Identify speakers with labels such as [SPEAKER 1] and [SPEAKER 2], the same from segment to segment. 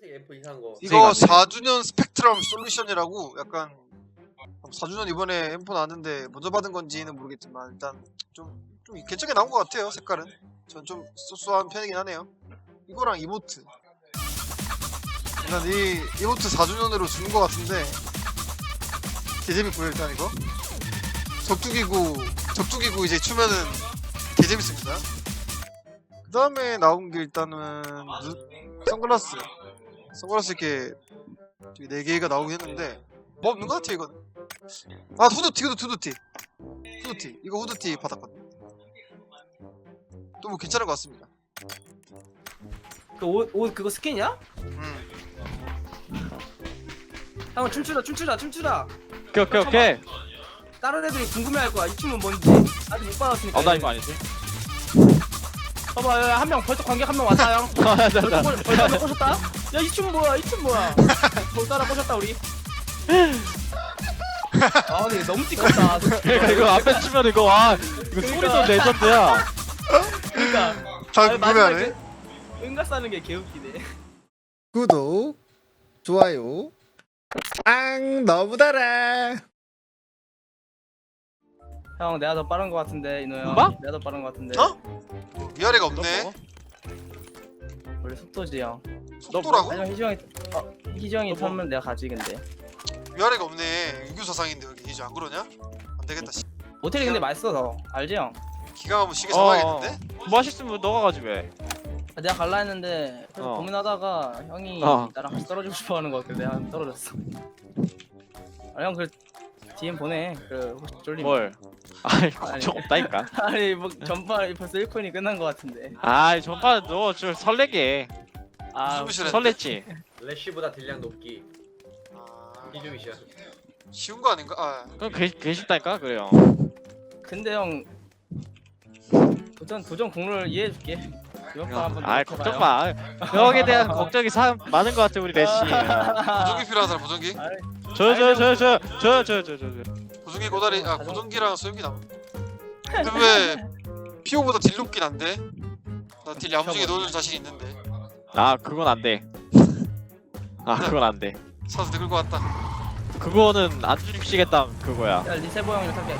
[SPEAKER 1] 핑크색 M4 이상한 거.
[SPEAKER 2] 이거
[SPEAKER 3] 세이가
[SPEAKER 2] 4주년 스펙트럼 솔루션이라고 약간 4주년 이번에 M4 나왔는데 먼저 받은 건지는 모르겠지만 일단 좀, 좀 괜찮게 나온 것 같아요 색깔은. 전 좀 쏘쏘한 편이긴 하네요. 이거랑 이모트. 일단 이 이모트 4주년으로 주는 것 같은데 개재밌고요 일단 이거. 적두기구 적두기구 이제 추면은 개재밌습니다. 그 다음에 나온 게 일단은 누- 선글라스 선글라스 이렇게 네 개가 나오긴 했는데 뭐 없는 것 같아 이건 아 후드티 후드 후드티. 후드티. 이거 후드티 받았거든. 또 뭐 괜찮은 것 같습니다.
[SPEAKER 1] 그옷 옷 그거 스킨이야?
[SPEAKER 2] 음.
[SPEAKER 1] 한번 춤추자 춤추자 춤추자.
[SPEAKER 3] 오케이 오케이 오케이.
[SPEAKER 1] 다른 애들이 궁금해할 거야. 이 춤은 뭔지. 아직 못 받았으니까.
[SPEAKER 3] 어나 이거 아니지
[SPEAKER 1] 봐봐 한명 벌써 관객 한 명 왔다 형. 벌써
[SPEAKER 3] 아나나
[SPEAKER 1] 꼬- 벌써 한명 꼬셨다? 야 이춤 뭐야 이춤 뭐야? 벌써 하나 꼬셨다 우리. 아 근데 너무 띠껍다.
[SPEAKER 3] 그러니까 이거 앞에 치면 이거 와 이거 소리도 레전드야
[SPEAKER 1] 그러니까. 아니, 마지막에
[SPEAKER 2] 궁금해하네
[SPEAKER 1] 그 응가 싸는 게 개웃기네.
[SPEAKER 4] 구독, 좋아요, 앙 너무 달아.
[SPEAKER 1] 형 내가 더 빠른 거 같은데 이노 형.
[SPEAKER 3] 뭐?
[SPEAKER 1] 내가 더 빠른 거 같은데.
[SPEAKER 2] 어? 뭐 위아래가 없네
[SPEAKER 1] 원래 속도지 형.
[SPEAKER 2] 속도라고?
[SPEAKER 1] 하지만 희정이 어 희정이 타면 내가 가지 근데.
[SPEAKER 2] 위아래가 없네 유교사상인데 여기 이제 안 그러냐? 안 되겠다 씨.
[SPEAKER 1] 모텔이 근데 맛있어 더 알지 형?
[SPEAKER 2] 기가 막히면 시계
[SPEAKER 3] 어,
[SPEAKER 2] 사놔야겠는데?
[SPEAKER 3] 맛있으면 너가 가지 왜
[SPEAKER 1] 아, 내가 갈라 했는데
[SPEAKER 3] 어.
[SPEAKER 1] 고민하다가 형이
[SPEAKER 3] 어.
[SPEAKER 1] 나랑 같이 떨어지고 싶어하는 거 같길래 내가 떨어졌어. 아 형 그 DM 보내. 그 혹시 쫄리면.
[SPEAKER 3] 뭘 아이 걱정 없다니까
[SPEAKER 1] 아니 뭐 전반 벌써 1코인이 끝난 거 같은데.
[SPEAKER 3] 아이 전판 너좀 설레게
[SPEAKER 1] 아
[SPEAKER 2] 무슨
[SPEAKER 3] 설렜지
[SPEAKER 5] 래쉬보다 딜량 높기
[SPEAKER 2] 아,
[SPEAKER 5] 이중 미션
[SPEAKER 2] 쉬운 거 아닌가? 아
[SPEAKER 3] 그럼 개, 개 쉽다니까 그래요
[SPEAKER 1] 근데 형 도전 도전 국룰 이해해줄게. 이번 판 한번
[SPEAKER 3] 아이
[SPEAKER 1] 노력해봐요.
[SPEAKER 3] 걱정 마 여기에 대한 걱정이 사, 많은 것 같아 우리 레시
[SPEAKER 2] 보정기 필요한 사람 보정기?
[SPEAKER 3] 저저 저저저저저저
[SPEAKER 2] 보정기 고다리 아 보정기랑 소형기 남 근데 왜 피오보다 딜 높긴 한데? 나딜 야무지게 넣어줄 자신 있는데
[SPEAKER 3] 아 그건 안돼 아 그건 안돼
[SPEAKER 2] 사서 늙을 것 같다
[SPEAKER 3] 그거는 안 주십시겠다 그거야
[SPEAKER 1] 야 리세보 형이 탈게.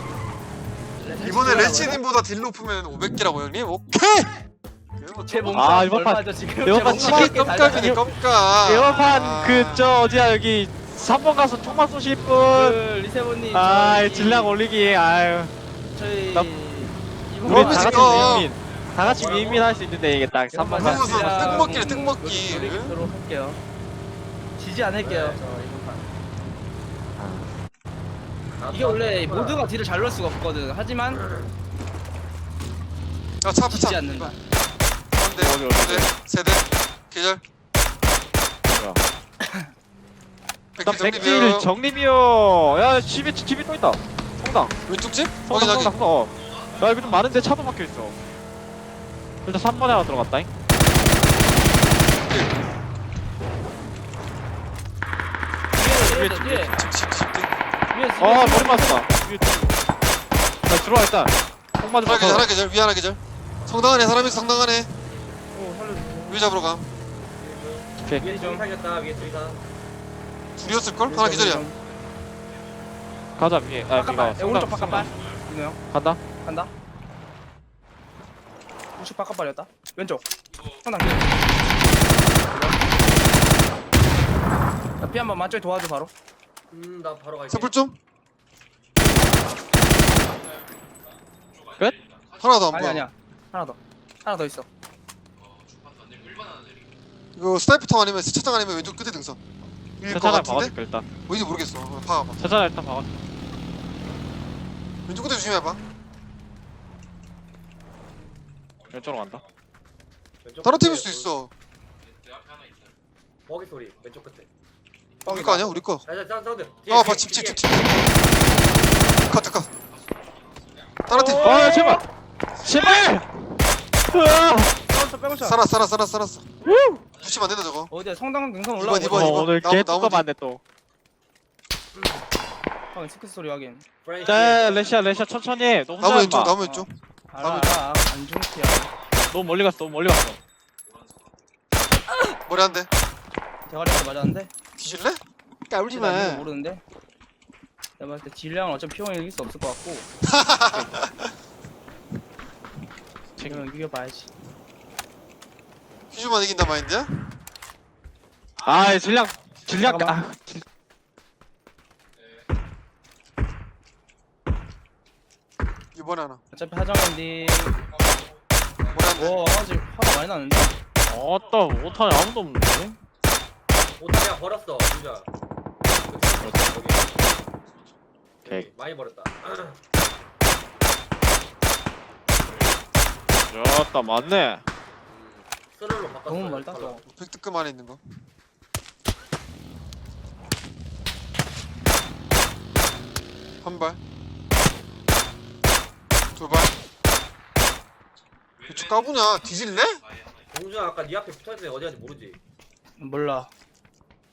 [SPEAKER 2] 이번에 레치님보다 딜 높으면 500개라고 형님? 오케이!
[SPEAKER 1] 제 몸.
[SPEAKER 3] 아, 이번 판-
[SPEAKER 1] 얼마죠 지금?
[SPEAKER 3] 이번
[SPEAKER 1] 제
[SPEAKER 3] 판
[SPEAKER 1] 몸값
[SPEAKER 3] 치킨
[SPEAKER 1] 달잖아.
[SPEAKER 2] 껌값
[SPEAKER 3] 에어판 그저 어디야 여기 3번 가서 총만 쏘실 분
[SPEAKER 1] 그 리세보님.
[SPEAKER 3] 아이
[SPEAKER 1] 저희-
[SPEAKER 3] 질량 올리기 아유
[SPEAKER 1] 저희
[SPEAKER 3] 나-
[SPEAKER 1] 이번
[SPEAKER 3] 우리 다 같이
[SPEAKER 2] 지금-
[SPEAKER 3] 윈윈 다 같이 윈윈 할수 있는데 이게 딱 3번 가
[SPEAKER 2] 무슨 뜬 먹기래, 뜬 먹기.
[SPEAKER 1] 노리도록 할게요. 지지 않을게요. 저 이번 판. 이게 원래 모두가 딜을 잘 넣을 수가 없거든. 하지만
[SPEAKER 2] 아차 앞에
[SPEAKER 1] 지지
[SPEAKER 2] 차
[SPEAKER 1] 않는다.
[SPEAKER 2] 한대
[SPEAKER 3] 어디, 어디,
[SPEAKER 2] 두대 세대 계절
[SPEAKER 3] 뭐야. 일단 백질 정립이요. 야 집에 집이 또 있다. 성당.
[SPEAKER 2] 왼쪽 집?
[SPEAKER 3] 성당
[SPEAKER 2] 확인하기.
[SPEAKER 3] 성당 어. 야 여기 좀 많은데 차도 막혀 있어. 일단 3번에 하나 들어갔다잉.
[SPEAKER 1] 뒤에 뒤에 뒤에.
[SPEAKER 2] 집집집 집.
[SPEAKER 1] 위에
[SPEAKER 3] 아 머리 맞았다. 위에 자 들어와 일단. 총 맞으면
[SPEAKER 2] 하나 계절 하나 계절 위 하나 계절. 성당 안에 사람이 있어, 성당 안에.
[SPEAKER 1] 오 살려줘.
[SPEAKER 2] 위 잡으러 가
[SPEAKER 5] 위에 좀 살렸다 위에 둘이다
[SPEAKER 2] 둘이었을걸? 하나 계절이야
[SPEAKER 3] 가자 위에 아
[SPEAKER 1] 바깥발.
[SPEAKER 3] 위가
[SPEAKER 1] 야, 오른쪽 바깥발. 이노 형
[SPEAKER 3] 간다
[SPEAKER 1] 간다. 우측 바깥발이었다. 왼쪽. 상당 뒤에. 피 한번 만쪽에 도와줘 바로.
[SPEAKER 5] 음 나 바로 갈게
[SPEAKER 2] 세풀 좀
[SPEAKER 3] 끝?
[SPEAKER 2] 하나 더안
[SPEAKER 1] 아니
[SPEAKER 2] 보여
[SPEAKER 1] 아니야. 하나 더. 하나 더 있어.
[SPEAKER 2] 이거 스나이퍼 아니면 스차장 아니면 왼쪽 끝에 등선 위 일것
[SPEAKER 3] 차차를
[SPEAKER 2] 같은데?
[SPEAKER 3] 박아줄게 일단
[SPEAKER 2] 뭔지 모르겠어 어, 봐봐
[SPEAKER 3] 차차를 일단 박아
[SPEAKER 2] 왼쪽 끝에 조심해봐
[SPEAKER 3] 왼쪽으로 간다
[SPEAKER 2] 다른 팀일 수도 있어
[SPEAKER 5] 버기 소리 왼쪽 끝에
[SPEAKER 2] 우리 거 아니야? 우리 거
[SPEAKER 5] 야야 사운드
[SPEAKER 2] 아, 봐, 집, 집, 집, 집. 컷, 컷. 다른 팀.
[SPEAKER 3] 아 제발 제발 으아!
[SPEAKER 1] 빼고쳐 빼고쳐.
[SPEAKER 2] 살았, 살았, 살았, 살았어. 붙이면 안 된다, 저거.
[SPEAKER 1] 어디야 성당
[SPEAKER 2] 이번,
[SPEAKER 1] 올라오고.
[SPEAKER 2] 이번.
[SPEAKER 3] 어, 오늘
[SPEAKER 2] 나무,
[SPEAKER 3] 개
[SPEAKER 2] 나무
[SPEAKER 3] 뚜껑 맞네 또
[SPEAKER 1] 방금 스크스 소리 확인.
[SPEAKER 3] 자, 레시아, 레시아 천천히 해. 너 혼자
[SPEAKER 2] 나무 왼쪽. 나무 왼쪽.
[SPEAKER 1] 알아 알아. 안중티야.
[SPEAKER 3] 너무 멀리 갔어, 너무 멀리 갔어.
[SPEAKER 2] 머리 한 대.
[SPEAKER 1] 대가리한테 맞았는데
[SPEAKER 2] 뒤질래? 까불지
[SPEAKER 1] 나 이거
[SPEAKER 2] 마.
[SPEAKER 1] 모르는데 내가 봤을 때 딜량은 어차피 피용이 이길 수 없을 것 같고 지금 이겨봐야지
[SPEAKER 2] 휴즈만 이긴다 마인드야?
[SPEAKER 3] 아 질량 질량
[SPEAKER 1] 잠깐만.
[SPEAKER 3] 아, 질-
[SPEAKER 2] 이번에 하나.
[SPEAKER 1] 어차피 하정인데
[SPEAKER 2] 대.
[SPEAKER 1] 와 아직 화가 많이 나는데
[SPEAKER 3] 어따 못하니 아무도 없는데
[SPEAKER 5] 오타 그냥 버렸어 진짜
[SPEAKER 3] 오케이.
[SPEAKER 5] 많이 버렸다
[SPEAKER 3] 좋다 맞네
[SPEAKER 5] 스롤로 바꿨어
[SPEAKER 1] 너무 멀다 또
[SPEAKER 2] 획득금 안에 있는 거. 한 발. 두 발. 저 까부냐? 뒤질래?
[SPEAKER 5] 공주야 아까 네 앞에 붙어있는데 어디 갔는지 모르지
[SPEAKER 1] 몰라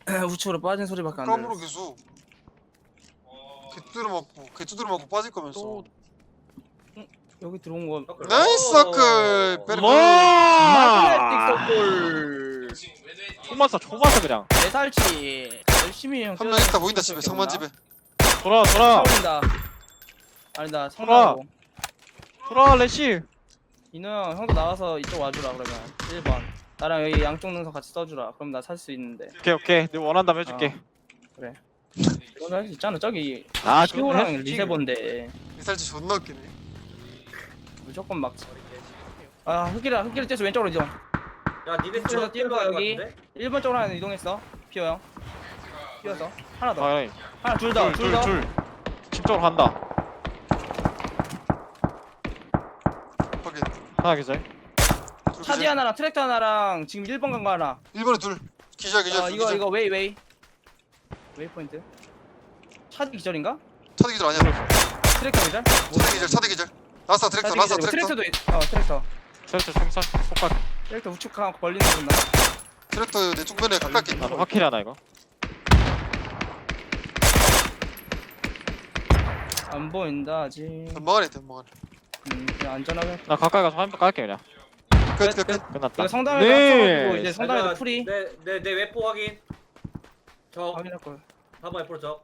[SPEAKER 1] 우측으로 빠진 소리밖에 안
[SPEAKER 2] 까부로
[SPEAKER 1] 들려
[SPEAKER 2] 계속. 개 두드려 맞고, 개 두드려 맞고 빠질 거면서.
[SPEAKER 3] 또
[SPEAKER 1] 여기 들어온 거
[SPEAKER 5] 서클.
[SPEAKER 2] 나이스
[SPEAKER 5] 오.
[SPEAKER 2] 서클! 베리
[SPEAKER 3] 뭐
[SPEAKER 1] 마그네틱 서클.
[SPEAKER 3] 초마사 초마사 그냥.
[SPEAKER 1] 내살치. 열심히 형
[SPEAKER 2] 한명 있다 보인다 집에. 성만 집에.
[SPEAKER 3] 돌아 돌아.
[SPEAKER 1] 차올린다. 아니다 성나고.
[SPEAKER 3] 돌아. 레시.
[SPEAKER 1] 인호 형 형도 나와서 이쪽 와주라 그러면. 1번. 나랑 여기 양쪽 능선 같이 써주라. 그럼 나 살 수 있는데.
[SPEAKER 3] 오케이 오케이. 내 원한다면 해줄게.
[SPEAKER 1] 이건 할수 있잖아. 저기
[SPEAKER 3] 아 그건
[SPEAKER 1] 리세본데.
[SPEAKER 2] 이살치 존나 웃기네.
[SPEAKER 1] 무조건 막지 아 흑기라 흑기를 째서 왼쪽으로 이동
[SPEAKER 5] 야 니네 스롤
[SPEAKER 1] 뛰는
[SPEAKER 5] 거거
[SPEAKER 1] 여기.
[SPEAKER 5] 같은데?
[SPEAKER 1] 1번 쪽으로 하나 이동했어 피어 형 피어서 하나 더
[SPEAKER 3] 아이
[SPEAKER 1] 하나 둘 더 둘 더
[SPEAKER 3] 둘둘둘 집쪽으로 간다
[SPEAKER 2] 확인.
[SPEAKER 3] 하나 계절
[SPEAKER 2] 둘
[SPEAKER 1] 차디
[SPEAKER 2] 기절.
[SPEAKER 1] 하나랑 트랙터 하나랑 지금 1번 간 거 하나
[SPEAKER 2] 1번에 둘. 기절 기절.
[SPEAKER 1] 어
[SPEAKER 2] 둘
[SPEAKER 1] 이거
[SPEAKER 2] 기절.
[SPEAKER 1] 이거 웨이 웨이 웨이 포인트 차디 기절인가?
[SPEAKER 2] 차디 기절 아니야.
[SPEAKER 1] 트랙터 기절?
[SPEAKER 2] 차디 기절. 차디 기절. 라스타 트랙터. 라스타 트랙터.
[SPEAKER 1] 트랙터도 있- 어 트랙터.
[SPEAKER 3] 트랙터 생선 속박
[SPEAKER 1] 트랙터 우측 가 벌리는 소리나
[SPEAKER 2] 트랙터 내 쪽면에 가깝게.
[SPEAKER 3] 아 확실히 하나 이거?
[SPEAKER 1] 안 보인다 아직.
[SPEAKER 2] 전망하네 전망하네.
[SPEAKER 1] 음 그냥 안전하게
[SPEAKER 3] 나 가까이 가서 한번 깔게 그냥.
[SPEAKER 2] 끝끝 끝.
[SPEAKER 3] 끝났다.
[SPEAKER 1] 이거 성당에도
[SPEAKER 3] 네.
[SPEAKER 1] 합쳐가지고 이제 성당에도 풀이.
[SPEAKER 5] 내내 내 외포 확인. 저
[SPEAKER 1] 확인할 걸.
[SPEAKER 5] 4번 외포로 저.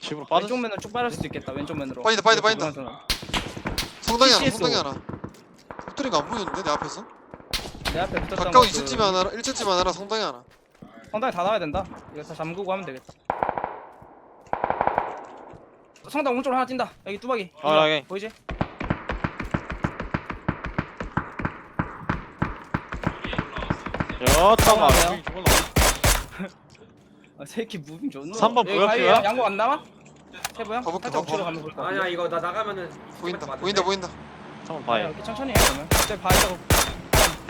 [SPEAKER 3] 집으로 빠졌어.
[SPEAKER 1] 왼쪽 면으로 쭉 빠질 수도 있겠다 왼쪽 면으로.
[SPEAKER 2] 빠진다, 빠진다, 빠진다. 성당이 하나. 성당이 하나. 빅토리가 안 보이는데 내 앞에서?
[SPEAKER 1] 내 앞에 붙었던
[SPEAKER 2] 가까운
[SPEAKER 1] 거
[SPEAKER 2] 2층집에
[SPEAKER 1] 그
[SPEAKER 2] 하나, 1층집에 하나, 성당에 하나.
[SPEAKER 1] 성당에 다 나와야 된다 이거 다 잠그고 하면 되겠다 성당 오른쪽으로 하나 뛴다 여기 뚜벅이
[SPEAKER 3] 아, 여기.
[SPEAKER 1] 보이지?
[SPEAKER 3] 저건 어디-
[SPEAKER 1] 아 새끼 무빙 좋노
[SPEAKER 3] 삼번
[SPEAKER 1] 여기
[SPEAKER 3] 그거야?
[SPEAKER 1] 양고 안 나와? 세보야?
[SPEAKER 2] 가볼게,
[SPEAKER 1] 살짝
[SPEAKER 2] 가볼게.
[SPEAKER 1] 가면 볼까?
[SPEAKER 5] 아니야 이거 나 나가면은
[SPEAKER 2] 보인다? 보인다, 보인다.
[SPEAKER 3] 한번
[SPEAKER 1] 아니
[SPEAKER 3] 봐요
[SPEAKER 1] 이렇게 천천히 해 그러면 그때 바위라고
[SPEAKER 2] 한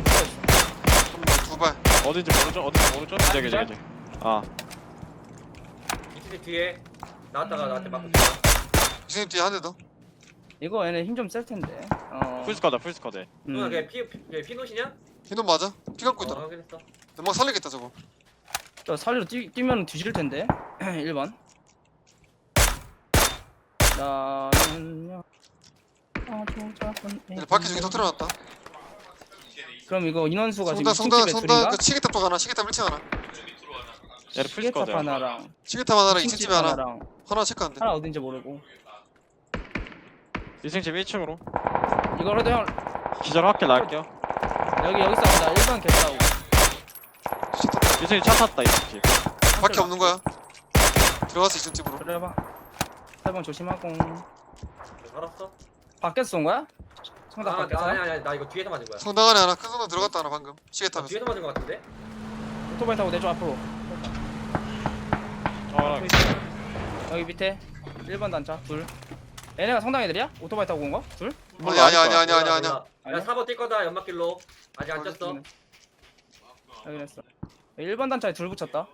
[SPEAKER 2] 발, 두 발.
[SPEAKER 3] 어딘지 모르죠 어딘지 모르죠 이제 이제 이제 아
[SPEAKER 5] 이틀 뒤에 나왔다가 나한테 맞고
[SPEAKER 1] 음.
[SPEAKER 2] 이승님 뒤에 한 대 더.
[SPEAKER 1] 이거 얘네 힘 좀 셀 텐데 어
[SPEAKER 3] 풀스쿼드 풀스쿼드
[SPEAKER 5] 누나
[SPEAKER 1] 음.
[SPEAKER 5] 걔 피, 걔 피노시냐?
[SPEAKER 2] 이놈 맞아? 피 감고
[SPEAKER 5] 어
[SPEAKER 2] 있더라.
[SPEAKER 5] 확인했어
[SPEAKER 2] 내막 살리겠다 저거.
[SPEAKER 1] 저 살리로 뛰, 뛰면 뒤질 텐데 1번 나는요 아, 조잡한
[SPEAKER 2] 얘네 밖에 저기 터트려놨다.
[SPEAKER 1] 그럼 이거 인원수가 지금
[SPEAKER 2] 성당, 성당,
[SPEAKER 1] 2층집에
[SPEAKER 2] 성당.
[SPEAKER 1] 둘인가?
[SPEAKER 2] 그 치기탑 쪽 하나, 치기탑 1층 하나.
[SPEAKER 3] 얘를
[SPEAKER 1] 시계탑
[SPEAKER 3] 풀스쿼드
[SPEAKER 1] 하나랑
[SPEAKER 2] 치기탑 하나랑
[SPEAKER 1] 2층집
[SPEAKER 2] 2층집에 하나.
[SPEAKER 1] 하나랑
[SPEAKER 2] 하나 체크한대.
[SPEAKER 1] 하나 어딘지 모르고
[SPEAKER 3] 2층 집 1층으로
[SPEAKER 1] 이거 그래도 형
[SPEAKER 3] 기절 확킬 날게요
[SPEAKER 1] 여기 여기 싸운다 1번 개싸우고
[SPEAKER 3] 2층에 차 탔다 2층 집
[SPEAKER 2] 밖에 없는 거야. 들어가서 2층 집으로.
[SPEAKER 1] 그래봐 8번 조심하고
[SPEAKER 5] 살았어?
[SPEAKER 1] 밖에서 쏜 거야? 성당
[SPEAKER 5] 아,
[SPEAKER 1] 밖에서?
[SPEAKER 5] 나, 아니 아니 나 이거 뒤에서 맞은 거야
[SPEAKER 2] 성당 안에 하나, 큰 성당 들어갔다 하나 방금.
[SPEAKER 5] 아,
[SPEAKER 2] 치기탑에서.
[SPEAKER 5] 뒤에서 맞은 거 같은데?
[SPEAKER 1] 오토바이 타고 내줘 앞으로
[SPEAKER 3] 아
[SPEAKER 1] 여기 밑에 1번 단차 둘 얘네가 성당 애들이야? 오토바이 타고 온 거? 둘?
[SPEAKER 2] 아니 아니 아니 아니 아니 아니야.
[SPEAKER 5] 몰라.
[SPEAKER 1] 아니야?
[SPEAKER 5] 야 4번 뛸 거다 연막길로 아직 안
[SPEAKER 2] 어,
[SPEAKER 5] 쪘어
[SPEAKER 1] 확인했어 1번 단차에 둘 붙였다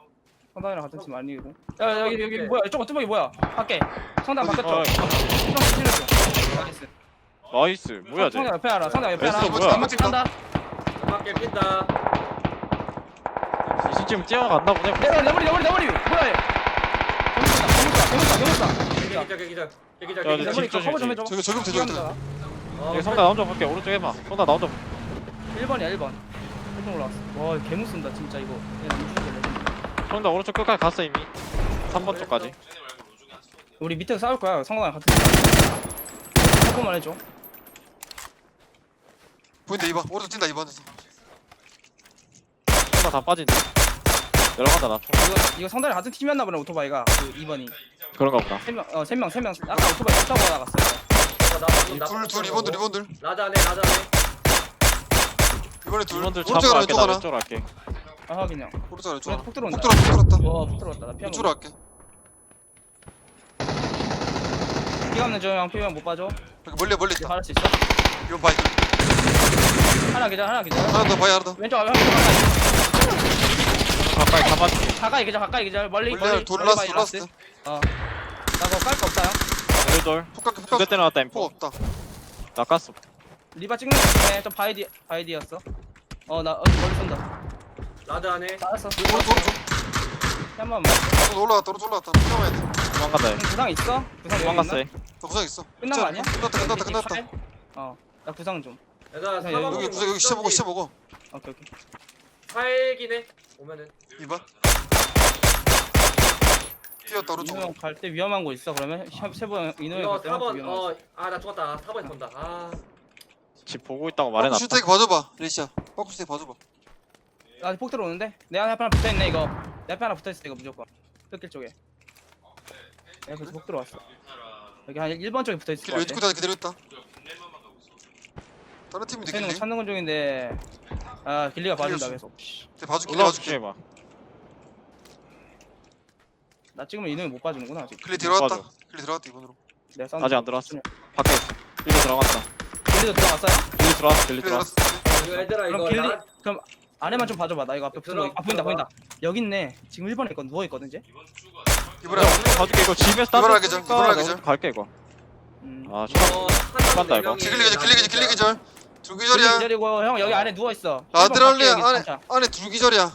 [SPEAKER 1] 성당이랑 같은 팀 아니고 야 여기 여기 뭐야 이쪽 뚜벅이 뭐야 밖에 성당
[SPEAKER 2] 어디?
[SPEAKER 1] 바 나이스.
[SPEAKER 3] 나이스. 뭐야 쟤?
[SPEAKER 1] 성당 옆에 하나 성당 옆에
[SPEAKER 3] 됐어, 뭐야.
[SPEAKER 1] 연막집 한다.
[SPEAKER 5] 연막길 핀다.
[SPEAKER 3] 2층 집 뛰어간다 보네.
[SPEAKER 1] 내버리 내버리 내버리 내버리 뭐야 얘? 개무다 개무다 개무다
[SPEAKER 5] 기절
[SPEAKER 1] 개무다
[SPEAKER 5] 기절 기절 기절.
[SPEAKER 3] 야,
[SPEAKER 1] 내버리
[SPEAKER 3] 집
[SPEAKER 1] 해줘.
[SPEAKER 2] 저기 저기부터 저기부터.
[SPEAKER 5] 어,
[SPEAKER 3] 여기 나 혼자 볼게. 오른쪽 해봐. 성당 나 혼자 볼게.
[SPEAKER 1] 1번이야 1번. 1번 올라왔어. 와 개무 쓴다 진짜 이거. 얘 남주는
[SPEAKER 3] 형들 오른쪽 끝까지 갔어 이미. 3번 쪽까지.
[SPEAKER 1] 우리 밑에서 싸울 거야. 성광 같은 팀 한번만 해줘.
[SPEAKER 2] 보인다 2번. 오른쪽 뛴다 2번에서
[SPEAKER 3] 하나 다 빠진다. 내려간다 나. 총.
[SPEAKER 1] 이거 이거 성단이 같은 팀이었나 보네 오토바이가. 그 2번이.
[SPEAKER 3] 그런가 보다.
[SPEAKER 1] 세명어세명세명. 아까 오토바이 못 타고 나갔어요.
[SPEAKER 5] 어, 나 방금 나
[SPEAKER 2] 둘둘 2번들 2번들
[SPEAKER 5] 라자 안에 라자 안에
[SPEAKER 2] 이번에 둘. 오른쪽
[SPEAKER 3] 잡으러
[SPEAKER 2] 하나
[SPEAKER 3] 갈게
[SPEAKER 2] 왼쪽
[SPEAKER 3] 나
[SPEAKER 2] 하나
[SPEAKER 3] 왼쪽으로 갈게.
[SPEAKER 1] 아 확인 형
[SPEAKER 2] 오른쪽 하나 왼쪽
[SPEAKER 1] 왼
[SPEAKER 2] 하나
[SPEAKER 1] 폭 들어온다
[SPEAKER 2] 폭 들어왔다. 폭 들어왔다
[SPEAKER 1] 와폭 들어왔다. 나 피한
[SPEAKER 2] 왼쪽으로 할게.
[SPEAKER 1] 피가 없는 저 형 피면 못 봐줘
[SPEAKER 2] 여기 멀리 멀리 있다.
[SPEAKER 1] 수 있어?
[SPEAKER 2] 이번 바이
[SPEAKER 1] 하나 기절 하나 기절.
[SPEAKER 2] 하나 더 바이 하나 더.
[SPEAKER 1] 왼쪽 형 왼쪽 가까이
[SPEAKER 3] 가까이 가봐줄게
[SPEAKER 1] 가까이 기절 가까이 기절. 멀리
[SPEAKER 2] 멀리
[SPEAKER 1] 멀리.
[SPEAKER 2] 하나 돌라스 돌라스
[SPEAKER 1] 라스트. 어. 나 그거 깔 거 없다 형.
[SPEAKER 3] 얘들돌.
[SPEAKER 2] 폭 깎게 폭
[SPEAKER 3] 두대
[SPEAKER 2] 깎게.
[SPEAKER 3] 때려놨다
[SPEAKER 2] 폭
[SPEAKER 3] 인포
[SPEAKER 2] 없다.
[SPEAKER 3] 나 깠어.
[SPEAKER 1] 리바 찍는 거 같네 저 바이디 바이디였어. 어나 어, 멀리 쏜다.
[SPEAKER 5] 라자 안에.
[SPEAKER 2] 오른쪽
[SPEAKER 1] 한번
[SPEAKER 2] 오른쪽 올라갔다 올라갔다. 피하면 돼
[SPEAKER 3] 도망간다. 얘
[SPEAKER 1] 구상 있어? 여기
[SPEAKER 3] 도망갔어?
[SPEAKER 2] 얘나 구상 있어.
[SPEAKER 1] 끝난 거 아니야?
[SPEAKER 2] 끝났다 끝났다 끝났다.
[SPEAKER 1] 어나 구상 좀.
[SPEAKER 5] 얘들아
[SPEAKER 1] 여기,
[SPEAKER 5] 사방
[SPEAKER 2] 여기 구상 여기 씹어먹어 씹어먹어
[SPEAKER 1] 오케이 오케이.
[SPEAKER 5] 살긴 해 오면은.
[SPEAKER 2] 2번 뛰었다 오른쪽.
[SPEAKER 1] 이노 형갈 때 위험한 거 있어 그러면? 샵 세보 형 이노
[SPEAKER 5] 이거
[SPEAKER 1] 형갈때 항상
[SPEAKER 5] 4번
[SPEAKER 1] 위험한 거
[SPEAKER 5] 어아나 죽었다. 4번에 본다. 아.
[SPEAKER 3] 집 보고 있다고 말해놨다.
[SPEAKER 2] 슈테이크 봐줘봐 레이시야 빠꾸 슈테이크 봐줘봐.
[SPEAKER 1] 아직 폭 들어오는데? 내 앞에 하나 붙어있네 이거. 내 앞에 하나 붙어있어 이거 무조건. 끝길 쪽에 내 앞에서 폭 들어왔어. 여기 한 1번 쪽에 붙어있을 길것
[SPEAKER 2] 왼쪽
[SPEAKER 1] 같아.
[SPEAKER 2] 끝에 기다려 있다 다른 팀인데
[SPEAKER 1] 붙어있는 거
[SPEAKER 2] 길리
[SPEAKER 1] 찾는 건 중인데 아 길리가 봐준다 씨,
[SPEAKER 2] 내가 봐줄게 내가
[SPEAKER 3] 올라와
[SPEAKER 2] 봐줄게.
[SPEAKER 3] 해봐.
[SPEAKER 1] 나 찍으면 이놈이 못 봐주는구나 아직.
[SPEAKER 2] 길리 들어왔다.
[SPEAKER 3] 봐줘.
[SPEAKER 2] 길리 들어왔다 이번으로.
[SPEAKER 1] 내가 싸운다
[SPEAKER 3] 아직 안 들어왔어. 밖에 길리 들어갔다.
[SPEAKER 1] 길리도 들어갔어요?
[SPEAKER 3] 길리 들어왔어 길리
[SPEAKER 2] 길리
[SPEAKER 3] 들어왔어.
[SPEAKER 5] 이거 얘들아
[SPEAKER 1] 그럼
[SPEAKER 5] 이거
[SPEAKER 1] 길리
[SPEAKER 5] 나
[SPEAKER 1] 그럼 안에만 좀 봐줘봐. 나 이거 앞에 붙은 거
[SPEAKER 5] 들어,
[SPEAKER 1] 아 보인다. 보인다. 여기 있네. 지금 1번에 있거든 누워있거든 이제
[SPEAKER 2] 이번에
[SPEAKER 3] 봐줄게 이거 집에서 따로
[SPEAKER 2] 하기
[SPEAKER 3] 나
[SPEAKER 2] 전.
[SPEAKER 3] 오른쪽 갈게 이거
[SPEAKER 1] 음.
[SPEAKER 3] 아
[SPEAKER 5] 어, 샷한
[SPEAKER 3] 간다, 이거.
[SPEAKER 5] 명이
[SPEAKER 2] 길리 기 절 길리 기 절 길리 기 절 둘
[SPEAKER 1] 길리
[SPEAKER 2] 기절이야
[SPEAKER 1] 기다리고 형 여기 안에 누워 있어 1번 밖에 여기
[SPEAKER 2] 안에. 안에 둘 기절이야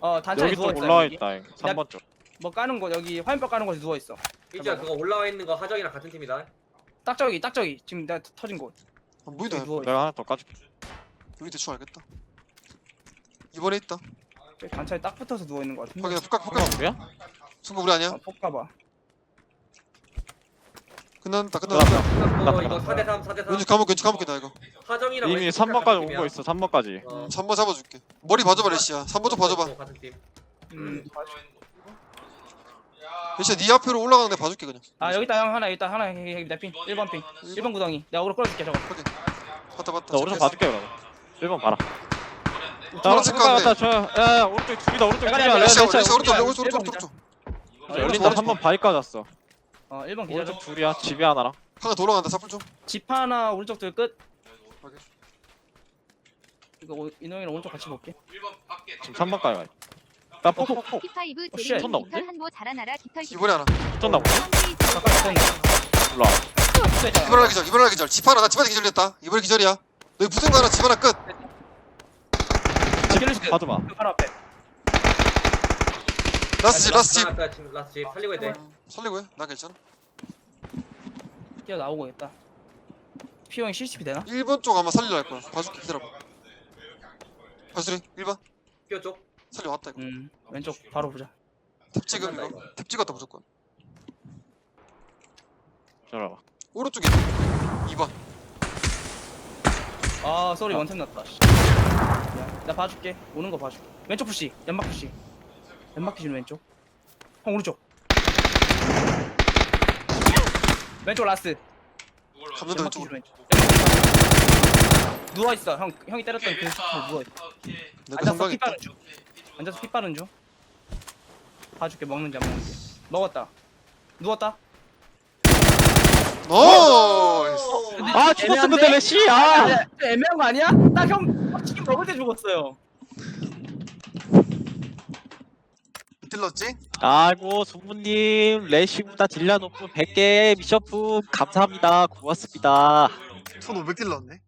[SPEAKER 1] 어 단차에
[SPEAKER 3] 여기 또
[SPEAKER 1] 누워 있어
[SPEAKER 3] 올라와
[SPEAKER 1] 여기.
[SPEAKER 3] 있다 3번 쪽
[SPEAKER 1] 뭐 까는 거 여기 화면벽 까는 곳에 누워 있어.
[SPEAKER 5] 이제 그거 올라와 있는 거 하정이랑 같은 팀이다
[SPEAKER 1] 딱 저기 딱 저기 지금 내가 터- 터진 곳.
[SPEAKER 2] 안 보인다
[SPEAKER 1] 저기 누워 있어.
[SPEAKER 3] 내가 하나 더 까줄게
[SPEAKER 2] 여기 대충 알겠다 이번에 있다
[SPEAKER 1] 저기 단차에 딱 붙어서 누워 있는 거 같은데.
[SPEAKER 2] 확인 폭각 폭각
[SPEAKER 3] 우리야?
[SPEAKER 2] 순간 우리 아니야
[SPEAKER 1] 어, 폭 가봐.
[SPEAKER 2] 끝났다 끝났다
[SPEAKER 5] 끝났고 이거
[SPEAKER 3] 끝났다.
[SPEAKER 5] 4대3 4대3
[SPEAKER 2] 왼쪽 감옥 왼쪽 감옥이다 이거
[SPEAKER 5] 하정이랑
[SPEAKER 3] 이미
[SPEAKER 5] 왼쪽
[SPEAKER 3] 3번까지
[SPEAKER 5] 같은
[SPEAKER 3] 온. 거 있어 3번까지
[SPEAKER 5] 어.
[SPEAKER 2] 3번 잡아줄게 머리 봐줘봐 레시야 3번 좀 봐줘봐
[SPEAKER 5] 어, 같은 팀
[SPEAKER 1] 음.
[SPEAKER 2] 레시야 네 앞으로 올라가는 데 봐줄게 그냥
[SPEAKER 1] 아 여기 있다 형 하나 여기 있다 하나 여기 여기 내 핑. 1번 핑. 1번 구덩이. 내가 오로 끌어줄게 저거.
[SPEAKER 2] 봤다 봤다
[SPEAKER 3] 나 오른쪽 봐줄게 그러면 1번 봐라 나 오른쪽. 갔다 저야 오른쪽 둘이다 오른쪽 둘이야
[SPEAKER 2] 레시야
[SPEAKER 3] 레시야
[SPEAKER 2] 오른쪽
[SPEAKER 1] 오른쪽,
[SPEAKER 2] 오른쪽 오른쪽
[SPEAKER 1] 어,
[SPEAKER 3] 열린다
[SPEAKER 2] 오른쪽.
[SPEAKER 3] 3번 바위 까졌어
[SPEAKER 1] 어 1번 기절.
[SPEAKER 3] 오른쪽 둘이야 집에 하나랑
[SPEAKER 2] 하나 더 올라간다 사풀 좀
[SPEAKER 1] 집 하나 오른쪽 둘 끝.
[SPEAKER 2] 확인.
[SPEAKER 1] 이거 오- 이놈이랑 오른쪽 같이 볼게.
[SPEAKER 3] 지금 3번 까지 가나 폭폭 폭
[SPEAKER 6] P5
[SPEAKER 1] 어, 쉣.
[SPEAKER 3] 쳤나
[SPEAKER 6] 깃털
[SPEAKER 3] 본데?
[SPEAKER 6] 한보 자라나라 깃털
[SPEAKER 2] 하나
[SPEAKER 3] 쳤나
[SPEAKER 1] 붙어 있잖아.
[SPEAKER 2] 이번에 하나 기절 이번에 하나 기절 집 하나 나 집안에 기절됐다 이번에 기절이야 너희 붙은 거 하나 집 하나 끝
[SPEAKER 1] 길리 씨.
[SPEAKER 3] 봐줘봐
[SPEAKER 1] 그 바로 앞에.
[SPEAKER 2] 라스트 집 라스트 집.
[SPEAKER 5] 라스트 집 라스트 집. 살리고 해야 돼.
[SPEAKER 2] 살리고 해나 괜찮아.
[SPEAKER 1] 뛰어 나오고겠다. 피용이 CCTV 되나?
[SPEAKER 2] 1번 쪽 아마 살리려 할 거야. 봐줄게 기다려봐. 발소리 1번.
[SPEAKER 5] 끼어 쪽.
[SPEAKER 2] 살려 왔다 이거.
[SPEAKER 1] 음 왼쪽 바로 보자.
[SPEAKER 2] 탭 찍음 이거. 탭 찍었다 무조건.
[SPEAKER 3] 저러봐.
[SPEAKER 2] 오른쪽에. 2번.
[SPEAKER 1] 아 쏘리 원템 났다 씨. 야, 나 봐줄게. 오는 거 봐줄게. 왼쪽 푸시 연막 푸시 푸시는 왼쪽. 형 오른쪽. 왼쪽 라스트
[SPEAKER 2] 감전도 왼쪽.
[SPEAKER 1] 누워 있어. 형 형이 때렸던 그 스포 누워 있어.
[SPEAKER 2] 내가
[SPEAKER 1] 앉아서
[SPEAKER 2] 성광
[SPEAKER 1] 피
[SPEAKER 2] 있다
[SPEAKER 1] 빠른 중 앉아서 피 빠른 중 봐줄게 먹는지 안 먹는지. 먹었다. 누웠다.
[SPEAKER 2] 나이스.
[SPEAKER 3] 아 죽었어 애매한데? 레시? 아.
[SPEAKER 1] 야, 좀 애매한 거 아니야? 딱 형 치킨 먹을 때 죽었어요
[SPEAKER 2] 찔렀지?
[SPEAKER 3] 아이고 소부님 레시보다 딜량 높은 100개 미션품 감사합니다. 고맙습니다.
[SPEAKER 2] 1500 찔렀네